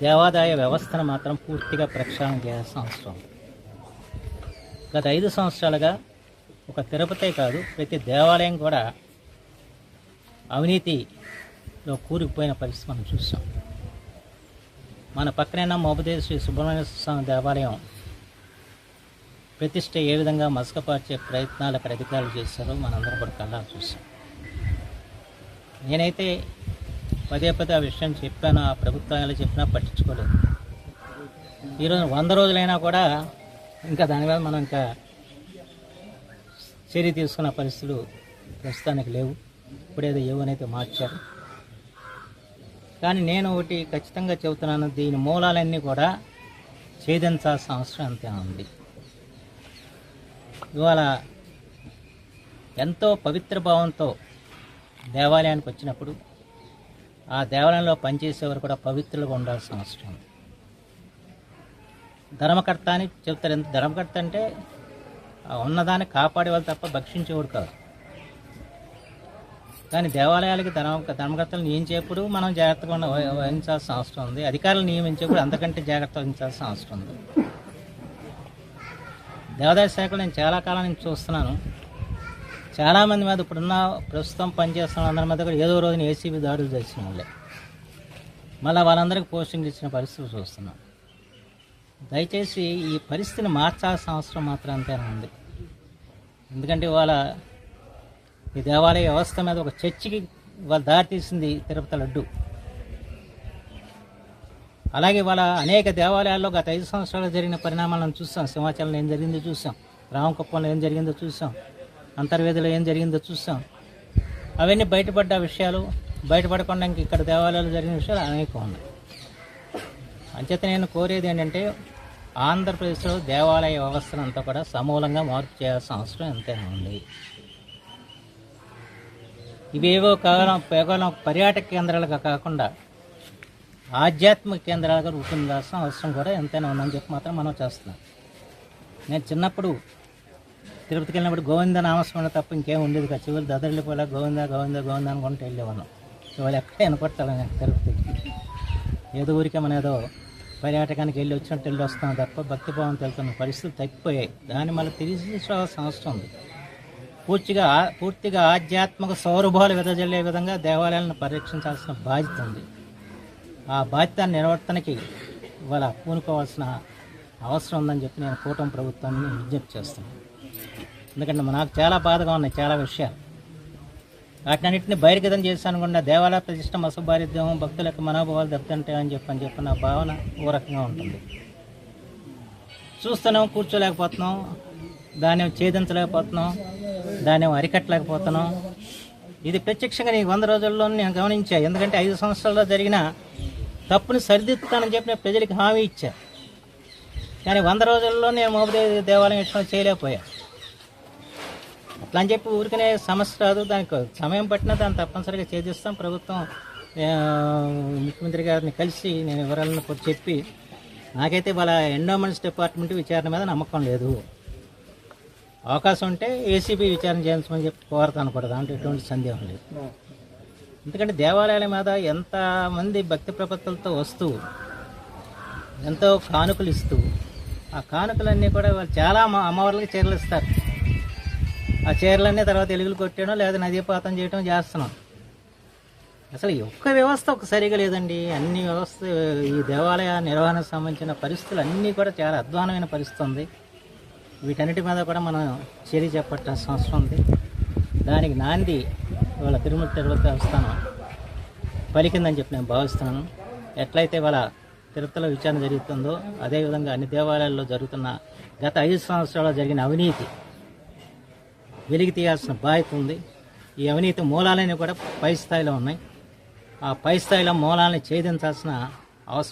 దేవాదాయ వ్యవస్థను మాత్రం పూర్తిగా ప్రక్షాళన చేయాల్సిన అవసరం గత ఐదు సంవత్సరాలుగా ఒక తిరుపతే కాదు ప్రతి దేవాలయం కూడా అవినీతిలో కూరుకుపోయిన పరిస్థితి మనం చూస్తాం. మన పక్కనైన మోపదేవి శ్రీ సుబ్రహ్మణ్య స్వామి దేవాలయం ప్రతిష్ట ఏ విధంగా మసకపార్చే ప్రయత్నాలు అక్కడ అధికారులు చేశారో మనందరం కూడా కళ్ళా చూసాం నేనైతే పదే పదే ఆ విషయం చెప్పాను ఆ ప్రభుత్వాలు చెప్పినా పట్టించుకోలేదు. ఈరోజు వంద రోజులైనా కూడా ఇంకా దాని మీద మనం ఇంకా చర్య తీసుకున్న పరిస్థితులు ప్రస్తుతానికి లేవు. ఇప్పుడేదో ఏవనైతే మార్చారు. కానీ నేను ఒకటి ఖచ్చితంగా చెబుతున్నాను దీని మూలాలన్నీ కూడా ఛేదించాల్సిన అవసరం అంతే ఉంది. ఇవాళ ఎంతో పవిత్ర భావంతో దేవాలయానికి వచ్చినప్పుడు ఆ దేవాలయంలో పనిచేసేవారు కూడా పవిత్రులుగా ఉండాల్సిన అవసరం ఉంది. ధర్మకర్త అని చెప్తారు. ఎంత ధర్మకర్త అంటే ఉన్నదాన్ని ఉన్నదాన్ని కాపాడేవాళ్ళు తప్ప భక్షించేవాడు కాదు. కానీ దేవాలయాలకి ధర్మ ధర్మకర్తలు నియమించేప్పుడు మనం జాగ్రత్తగా వహించాల్సిన అవసరం ఉంది. అధికారులు నియమించేప్పుడు అంతకంటే జాగ్రత్త వహించాల్సిన అవసరం ఉంది. దేవాదాయ శాఖలో నేను చాలా కాలం నుంచి చూస్తున్నాను. చాలామంది మీద ఇప్పుడున్న ప్రస్తుతం పనిచేస్తున్న అందరి మీద కూడా ఏదో రోజున ఏసీబీ దాడులు చేసిన వాళ్ళే. మళ్ళీ వాళ్ళందరికీ పోస్టింగ్లు ఇచ్చిన పరిస్థితి చూస్తున్నాం. దయచేసి ఈ పరిస్థితిని మార్చాల్సిన అవసరం మాత్రం అంతేనా ఉంది. ఎందుకంటే ఇవాళ ఈ దేవాలయ వ్యవస్థ మీద ఒక చర్చికి వాళ్ళు దారితీసింది తిరుపతి లడ్డు. అలాగే వాళ్ళ అనేక దేవాలయాల్లో గత ఐదు సంవత్సరాలు జరిగిన పరిణామాలను చూసాం. సింహాచలంలో ఏం జరిగిందో చూసాం. రామకుప్పంలో ఏం జరిగిందో చూసాం. అంతర్వేదిలో ఏం జరిగిందో చూసాం అవన్నీ బయటపడ్డ విషయాలు బయటపడకుండా ఇంక ఇక్కడ దేవాలయాలు జరిగిన విషయాలు అనేకం ఉన్నాయి. అంచేత నేను కోరేది ఏంటంటే ఆంధ్రప్రదేశ్లో దేవాలయ వ్యవస్థను అంతా కూడా సమూలంగా మార్పు చేయాల్సిన అవసరం ఎంతైనా ఉంది. ఇవేవో కేవలం కేవలం పర్యాటక కేంద్రాలుగా కాకుండా ఆధ్యాత్మిక కేంద్రాలుగా రూపొందాల్సిన అవసరం కూడా ఎంతైనా ఉందని చెప్పి మాత్రం మనం చేస్తున్నాం. నేను చిన్నప్పుడు తిరుపతికి వెళ్ళినప్పుడు గోవింద నామస్మరణ తప్ప ఇంకేం ఉండేది కదా. చివరి దదరిల్లిపోలే గోవింద గోవింద గోవింద అనుకుంటూ వెళ్ళేవాళ్ళం. ఇవాళ ఎక్కడ వినపడతాను తిరుపతికి. ఏదో ఊరికే మన ఏదో పర్యాటకానికి వెళ్ళి వచ్చినట్టు వెళ్ళి వస్తాం తప్ప భక్తి భావం తెలుతున్న పరిస్థితులు తగ్గిపోయాయి. దాన్ని మళ్ళీ తిరిగి తీసుకోవాల్సిన అవసరం ఉంది. పూర్తిగా పూర్తిగా ఆధ్యాత్మిక సౌరభాలు వెదజల్లే విధంగా దేవాలయాలను పరిరక్షించాల్సిన బాధ్యత ఉంది. ఆ బాధ్యత నిర్వర్తనకి ఇవాళ పూనుకోవాల్సిన అవసరం ఉందని చెప్పి నేను కూటమి ప్రభుత్వాన్ని విజ్ఞప్తి చేస్తున్నాను. ఎందుకంటే నాకు చాలా బాధగా ఉన్నాయి చాలా విషయాలు. వాటినన్నింటినీ బహిర్గతం చేశాను కూడా దేవాలయ ప్రతిష్ట అసభారిద్యం భక్తుల యొక్క మనోభావాలు దెబ్బతింటాయని చెప్పి అని చెప్పి నా భావన ఓ రకంగా ఉంటుంది. చూస్తున్నాం కూర్చోలేకపోతున్నాం దాన్ని ఛేదించలేకపోతున్నాం దాన్ని అరికట్టలేకపోతున్నాం. ఇది ప్రత్యక్షంగా నీకు వంద రోజుల్లో నేను గమనించా. ఎందుకంటే ఐదు సంవత్సరాల్లో జరిగిన తప్పుని సరిదిద్దుతానని చెప్పి నేను ప్రజలకు హామీ ఇచ్చా. కానీ వంద రోజుల్లో నేను మోపదేవి దేవాలయం ఇష్టం చేయలేకపోయాను అట్లా అని చెప్పి ఊరికనే సమస్య రాదు. దానికి సమయం పట్టినా దాన్ని తప్పనిసరిగా చేదిస్తాం ప్రభుత్వం ముఖ్యమంత్రి గారిని కలిసి నేను వివరాలను కూడా చెప్పి నాకైతే వాళ్ళ ఎండోమెంట్స్ డిపార్ట్మెంట్ విచారణ మీద నమ్మకం లేదు. అవకాశం ఉంటే ఏసీబీ విచారణ చేయించమని చెప్పి కోరతాను కూడా. దాంట్లో ఎటువంటి సందేహం లేదు. ఎందుకంటే దేవాలయాల మీద ఎంతమంది భక్తి ప్రపత్తులతో వస్తూ ఎంతో కానుకలు ఇస్తూ ఆ కానుకలన్నీ కూడా వాళ్ళు చాలా అమ్మవార్లకి చీరలు ఇస్తారు. ఆ చీరలన్నీ తర్వాత ఎలుగులు కొట్టడం లేదా నదీపాతం చేయడం చేస్తున్నాం. అసలు ఒక్క వ్యవస్థ ఒక సరిగా లేదండి. అన్ని వ్యవస్థ ఈ దేవాలయ నిర్వహణకు సంబంధించిన పరిస్థితులు అన్నీ కూడా చాలా అధ్వానమైన పరిస్థితి ఉంది. వీటన్నిటి మీద కూడా మనం చర్య చేపట్టాల్సిన అవసరం ఉంది. దానికి నాంది వాళ్ళ తిరుమల తిరుపతి దేవస్థానం పలికిందని చెప్పి నేను భావిస్తున్నాను. ఎట్లయితే వాళ్ళ తిరుపతిలో విచారణ జరుగుతుందో అదేవిధంగా అన్ని దేవాలయాల్లో జరుగుతున్న గత ఐదు సంవత్సరాల్లో జరిగిన అవినీతి వెలికి తీయాల్సిన బాధ్యత ఉంది. ఈ అవినీతి మూలాలన్నీ కూడా పై స్థాయిలో ఉన్నాయి. ఆ పై స్థాయిలో మూలాలని ఛేదించాల్సిన అవసరం